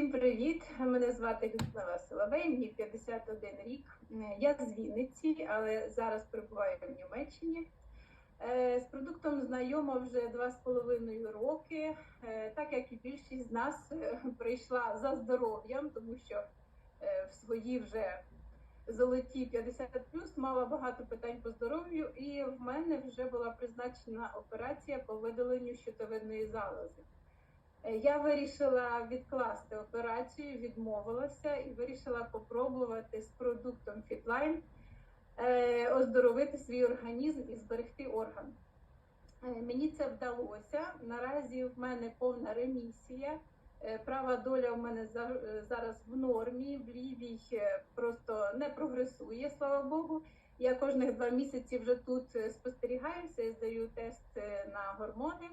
Всім привіт! Мене звати Людмила Соловей, мені 51 рік. Я з Вінниці, але зараз перебуваю в Німеччині. Е, З продуктом знайома вже два з половиною роки. Е, Так як і більшість з нас е, прийшла за здоров'ям, тому що в свої вже золоті 50 мала багато питань по здоров'ю, і в мене вже була призначена операція по видаленню щитовидної залози. Е, Я вирішила відкласти операцію, відмовилася і вирішила попробувати з продуктом Fitline е, оздоровити свій організм і зберегти орган. Е, Мені це вдалося. Наразі в мене повна ремісія. Права доля в мене за- зараз в нормі, в лівій просто не прогресує, слава Богу. Я кожних два місяці вже тут спостерігаюся і здаю тест на гормони.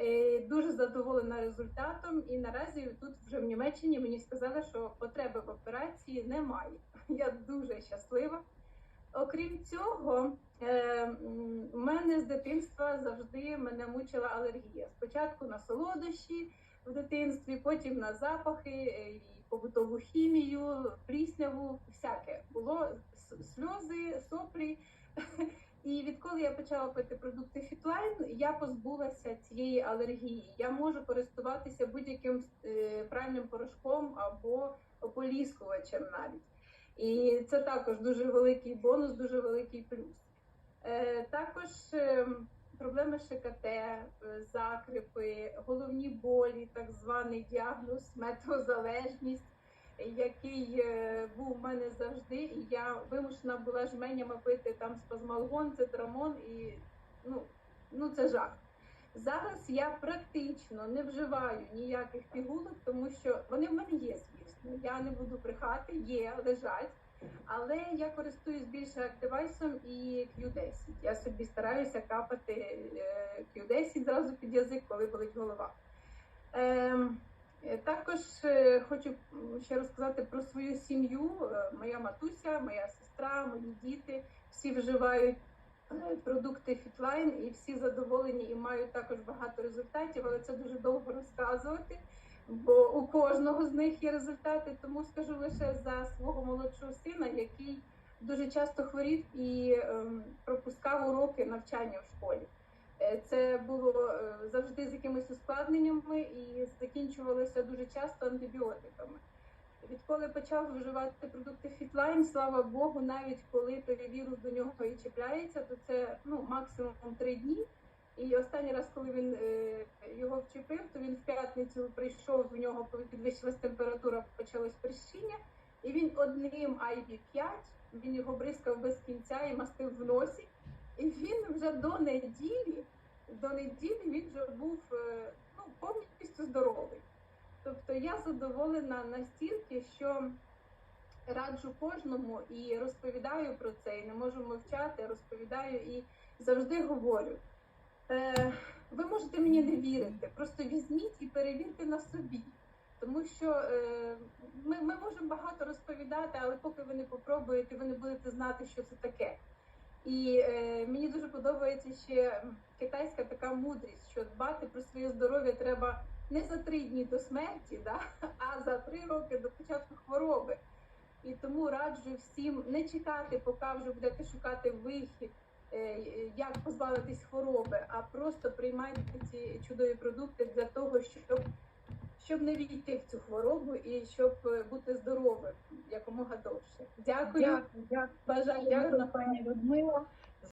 Е, Дуже задоволена результатом, і наразі тут вже в Німеччині мені сказали, що потреби в операції немає. Я дуже щаслива. Окрім цього, е, в мене з дитинства завжди мене мучила алергія. Спочатку на солодощі в дитинстві, потім на запахи, е, і побутову хімію, плісняву, всяке було сльози, соплі. І відколи я почала пити продукти Фітлайн, я позбулася цієї алергії. Я можу користуватися будь-яким е, пральним порошком або ополіскувачем навіть. І це також дуже великий бонус, дуже великий плюс. Е, також е, проблеми ШКТ, закрипи, головні болі, так званий діагноз, метеозалежність, який е, був в мене завжди, і я вимушена була жменями пити там спазмалгон, цитрамон, і ну, ну це жах. Зараз я практично не вживаю ніяких пігулок, тому що вони в мене є, звісно. Я не буду брехати, є, лежать. Але я користуюсь більше активайсом і Q10. Я собі стараюся капати е, Q10 зразу під язик, коли болить голова. Ем, також е, хочу ще розказати про свою сім'ю. Е, Моя матуся, моя сестра, мої діти всі вживають е, продукти Fitline і всі задоволені і мають також багато результатів, але це дуже довго розказувати, бо у кожного з них є результати. Тому скажу лише за свого молодшого сина, який дуже часто хворів і ем, пропускав уроки навчання в школі. Е, Це було е, завжди з якимись ускладненнями і закінчувалося дуже часто антибіотиками. Відколи почав вживати продукти Fitline, слава Богу, навіть коли той вірус до нього і чіпляється, то це ну, максимум три дні. І останній раз, коли він е, його вчепив, то він в п'ятницю прийшов, в нього підвищилась температура, почалось прищіння, і він одним IV5, він його бризкав без кінця і мастив в носі. І він вже до неділі, до неділі він вже був е, ну, повністю здоровий. Тобто я задоволена настільки, що раджу кожному і розповідаю про це, і не можу мовчати, розповідаю і завжди говорю. Е, ви можете мені не вірити, просто візьміть і перевірте на собі. Тому що е, ми, ми можемо багато розповідати, але поки ви не попробуєте, ви не будете знати, що це таке. І е, мені дуже подобається ще китайська така мудрість, що дбати про своє здоров'я треба не за три дні до смерті, да, а за три роки до початку хвороби. І тому раджу всім не чекати, поки вже будете шукати вихід, е, як позбавитись хвороби, а просто приймайте ці чудові продукти для того, щоб, щоб не війти в цю хворобу і щоб е, бути здоровим якомога довше. Дякую. Дякую, дякую. Бажаю Дякую, пані Людмила.